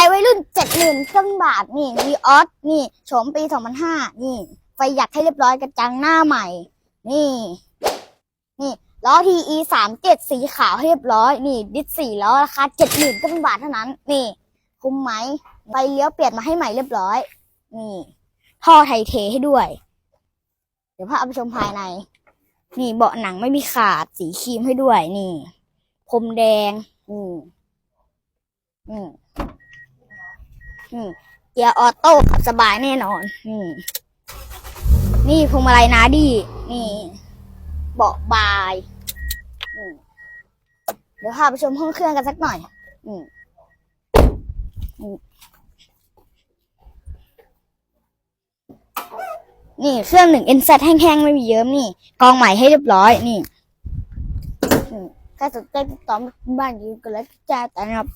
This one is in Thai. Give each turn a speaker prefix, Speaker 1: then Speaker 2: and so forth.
Speaker 1: ายวัยรุ่นเจ็ดหมื่นเครื่องบาทนี่วีออสนี่โฉมปีสองพันห้านี่ ไฟหยักให้เรียบร้อยกระจังหน้าใหม่ นี่ นี่ล้อ TE สามเจ็ดสีขาวให้เรียบร้อย นี่ ดิสสี่ล้อราคาเจ็ดหมื่นเครื่องบาทเท่านั้น นี่ คุ้มไหมไฟเลี้ยวเปลี่ยนมาให้ใหม่เรียบร้อย นี่ท่อไทยเทให้ด้วย เดี๋ยวพาไปชมภายใน นี่เบาะหนังไม่มีขาดสีครีมให้ด้วย นี่พรมแดงนี่นี่นี่ เกียร์ออโต้ขับสบายแน่นอน นี่นี่พวงมาลัยนาดี นี่ เบาะบายเดี๋ยวพาไปชมห้องเครื่องกันสักหน่อยนี่นี่เครื่องหนึ่งเอ็นซแห้งๆ ไม่มีเยิ้มนี่ กองใหม่ให้เรียบร้อยนี่ถ้าสนใจติดต่อมาบ้านอยูกันแล้วจ้าแต่นะครับ